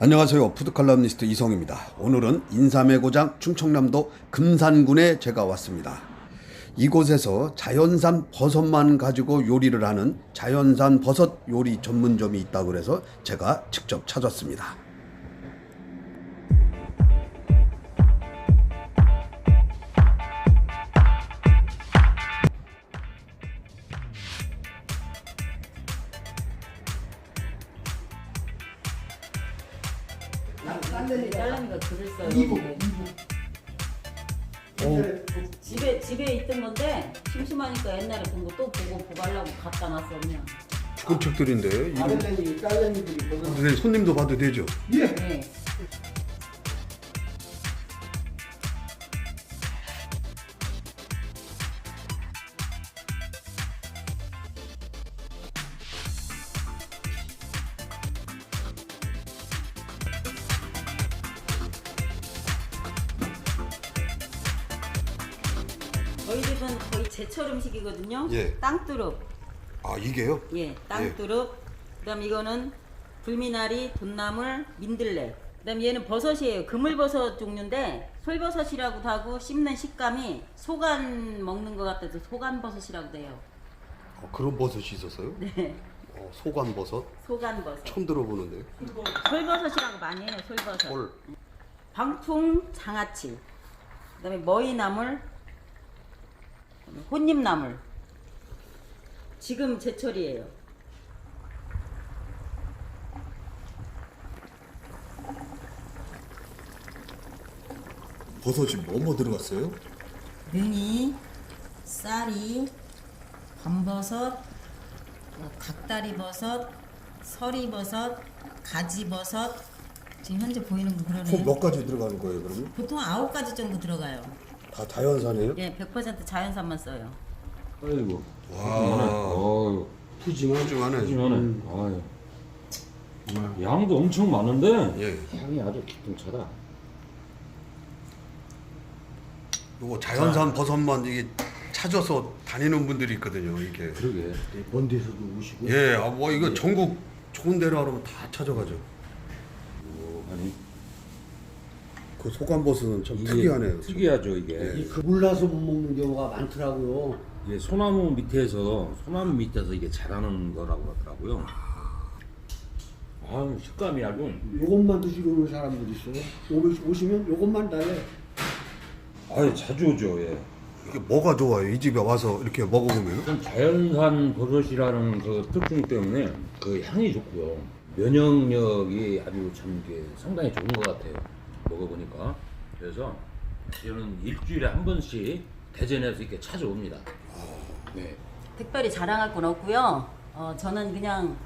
안녕하세요. 푸드칼럼니스트 이성입니다. 오늘은 인삼의 고장 충청남도 금산군에 제가 왔습니다. 이곳에서 자연산 버섯만 가지고 요리를 하는 자연산 버섯 요리 전문점이 있다고 그래서 제가 직접 찾았습니다. 딸내미가 글을 써요. 오, 집에 집에 있던 건데 심심하니까 옛날에 본 거 또 보고 보관하려고 갖다 놨어 그냥. 죽은 책들인데 이거 딸내미, 딸내미들이 보는 근데 손님도 봐도 되죠? 네. 저희 집은 거의 제철 음식이거든요. 예. 땅두릅. 아 이게요? 예, 땅두릅. 그다음 이거는 불미나리, 돈나물, 민들레. 그다음 얘는 버섯이에요. 그물버섯 종류인데 솔버섯이라고도 하고 씹는 식감이 소간 먹는 것 같아서 소간버섯이라고 돼요. 어, 그런 버섯이 있었어요? 네, 어, 소관버섯? 소간버섯. 처음 들어보는데. 솔버섯이라고 많이 해요. 솔버섯. 헐. 방풍 장아찌. 그다음에 머위나물, 혼잎나물. 지금 제철이에요. 버섯이 뭐뭐 들어갔어요? 능이, 쌀이, 밤버섯, 뭐 닭다리버섯, 서리버섯, 가지버섯. 지금 현재 보이는 거 그러네요. 총몇 가지 들어가는 거예요 그러면? 보통 아홉 가지 정도 들어가요. 다 자연산이에요? 예, 100% 자연산만 써요. 아이고. 와. 어유. 푸짐한 푸짐하네. 하지만은 아유. 양도 엄청 많은데 예. 향이 아주 기똥차다. 요거 자연산 버섯만 이게 찾아서 다니는 분들이 있거든요. 이게. 그러게. 먼 데서도 오시고 예, 아, 뭐 이거 전국 좋은 데로 하면 다 찾아가죠. 아니 그 소관버섯은 참 이게 특이하네요. 특이하죠 이게. 이그 몰라서 못 먹는 경우가 많더라고요. 이게 소나무 밑에서 소나무 밑에서 이게 자라는 거라고 하더라고요. 아유 식감이 아주. 요것만 드시러 오는 사람들 있어요. 오시- 오시면 요것만 달래. 아유 자주 오죠. 예. 이게 뭐가 좋아요? 이 집에 와서 이렇게 먹어보면 좀 자연산 버섯이라는 그 특징 때문에 그 향이 좋고요. 면역력이 아주 참 이게 상당히 좋은 것 같아요. 먹어보니까. 그래서 저는 일주일에 한 번씩 대전에서 이렇게 찾아옵니다. 네. 특별히 자랑할 건 없고요. 어, 저는 그냥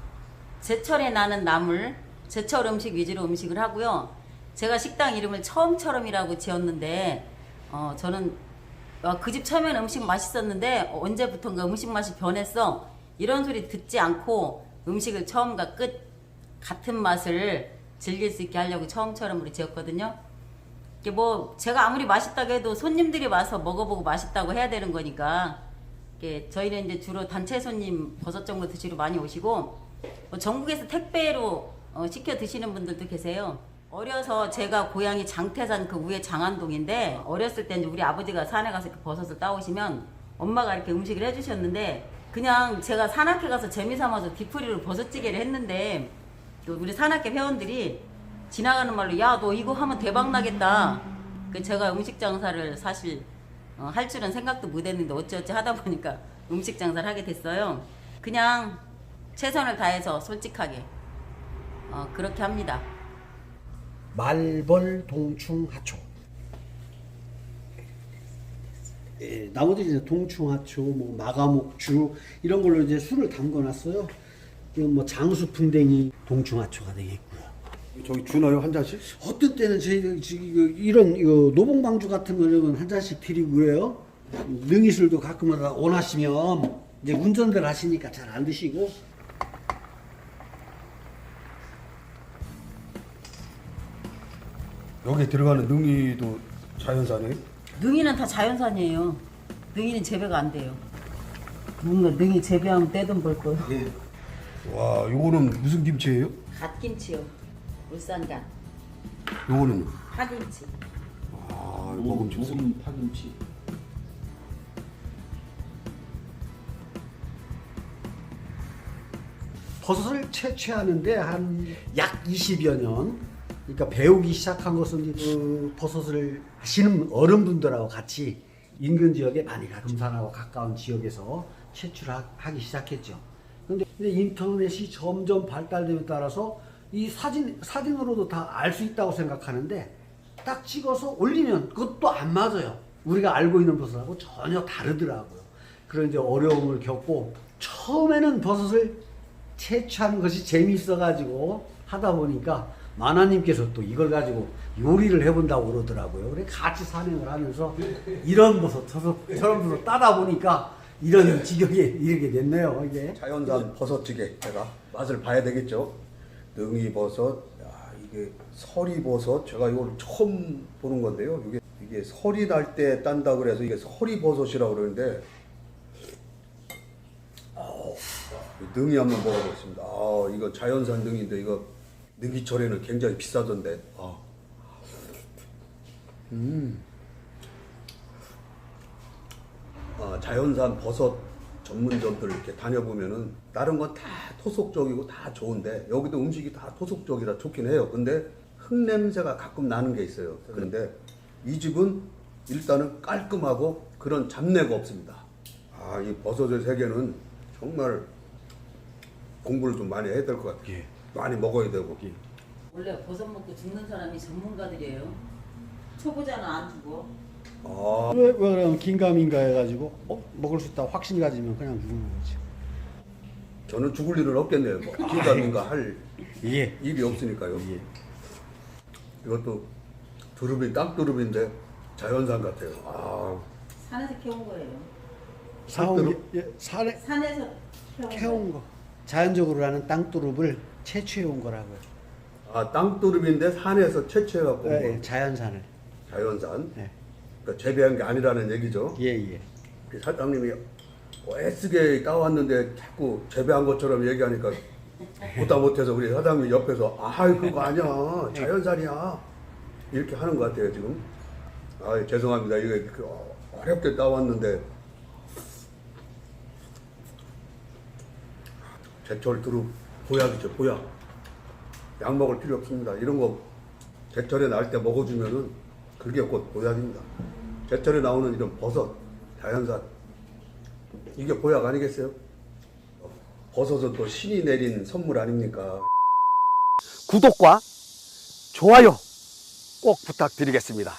제철에 나는 나물, 제철 음식 위주로 음식을 하고요. 제가 식당 이름을 처음처럼이라고 지었는데, 어, 저는 그 집 처음엔 음식 맛있었는데 언제부턴가 음식 맛이 변했어. 이런 소리 듣지 않고 음식을 처음과 끝 같은 맛을 즐길 수 있게 하려고 처음처럼으로 지었거든요. 이게 뭐 제가 아무리 맛있다고 해도 손님들이 와서 먹어보고 맛있다고 해야 되는 거니까 이게 저희는 이제 주로 단체 손님 버섯 정도 드시러 많이 오시고 뭐 전국에서 택배로 어, 시켜 드시는 분들도 계세요. 어려서 제가 고향이 장태산 그 위에 장안동인데 어렸을 때 우리 아버지가 산에 가서 그 버섯을 따오시면 엄마가 이렇게 음식을 해주셨는데 그냥 제가 산악회 가서 재미삼아서 뒤풀이로 버섯찌개를 했는데 그 우리 산악회 회원들이 지나가는 말로 야 너 이거 하면 대박 나겠다. 그 제가 음식 장사를 사실 어, 할 줄은 생각도 못했는데 어찌어찌 하다 보니까 음식 장사를 하게 됐어요. 그냥 최선을 다해서 솔직하게 어, 그렇게 합니다. 말벌 동충 하초. 예, 나머지 이제 동충 하초, 뭐 마가목주 이런 걸로 이제 술을 담궈놨어요. 이건 뭐 장수 풍뎅이 동충 하초가 되겠고요. 저기 주나요 한 잔씩? 어떤 때는 저희 지금 이거 이런 이거 노봉방주 같은 거는 한 잔씩 드리고 그래요. 능이술도 가끔마다 원하시면 이제 운전들 하시니까 잘 안 드시고 여기 들어가는 능이도 자연산이에요? 능이는 다 자연산이에요. 능이는 재배가 안 돼요. 뭔가 능이 재배하면 떼돈 벌 거요. 예. 와, 요거는 무슨 김치예요? 갓김치요. 울산간 요거는 파김치. 아 먹음직스. 묵은 파김치. 버섯을 채취하는데 한 약 20여 년. 그러니까 배우기 시작한 것은 그 버섯을 하시는 어른분들하고 같이 인근 지역에 많이 가 금산하고 가까운 지역에서 채취를 하- 하기 시작했죠. 근데 인터넷이 점점 발달됨에 따라서 이 사진 사진으로도 다 알 수 있다고 생각하는데 딱 찍어서 올리면 그것도 안 맞아요. 우리가 알고 있는 버섯하고 전혀 다르더라고요. 그런 이제 어려움을 겪고 처음에는 버섯을 채취하는 것이 재미있어 가지고 하다 보니까 마나님께서 또 이걸 가지고 요리를 해본다고 그러더라고요. 그래 같이 산행을 하면서 이런 버섯 저런 버섯 따다 보니까 이런 지경에 이르게 됐네요. 이게 자연산 버섯찌개 제가 맛을 봐야 되겠죠. 능이버섯, 야 이게 서리버섯 제가 이걸 처음 보는 건데요. 이게 이게 설이 날 때 딴다 그래서 이게 서리버섯이라고 그러는데 능이 한번 먹어보겠습니다. 아 이거 자연산 능인데 이거 능이철에는 굉장히 비싸던데. 아. 아, 자연산 버섯 전문점들 이렇게 다녀보면은 다른 건 다 토속적이고 다 좋은데 여기도 음식이 다 토속적이라 좋긴 해요. 근데 흙냄새가 가끔 나는 게 있어요. 그런데 이 집은 일단은 깔끔하고 그런 잡내가 없습니다. 아, 이 버섯의 세계는 정말 공부를 좀 많이 해야 될 것 같아요. 많이 먹어야 되고. 원래 버섯 먹고 죽는 사람이 전문가들이에요. 초보자는 안 죽어. 아, 왜, 왜 그러면 긴가민가 해가지고 어? 먹을 수 있다 확신이 가지면 그냥 죽는 거지. 저는 죽을 일은 없겠네요. 뭐 긴가민가 할 예. 일이 없으니까요. 예. 이것도 두릅이 땅두릅인데 자연산 같아요. 아, 산에서 캐온 거예요. 사온 게 예, 산에 산에서 캐온, 캐온 거. 자연적으로 하는 땅두릅을 채취해 온 거라고요. 아 땅두릅인데 산에서 채취해갖고 예, 뭐 예, 자연산을. 자연산. 예. 그러니까 재배한 게 아니라는 얘기죠. 예, 예. 그 사장님이 어, 애쓰게 따왔는데 자꾸 재배한 것처럼 얘기하니까 보다 못해서 우리 사장님 옆에서 아 그거 아니야 자연산이야 이렇게 하는 것 같아요 지금. 아 죄송합니다 이게 그 어렵게 따왔는데 제철 두릅 보약이죠 보약. 약 먹을 필요 없습니다. 이런 거 제철에 날 때 먹어주면은 그게 곧 보약입니다. 제철에 나오는 이런 버섯, 자연산 이게 보약 아니겠어요? 버섯은 또 신이 내린 선물 아닙니까? 구독과 좋아요 꼭 부탁드리겠습니다.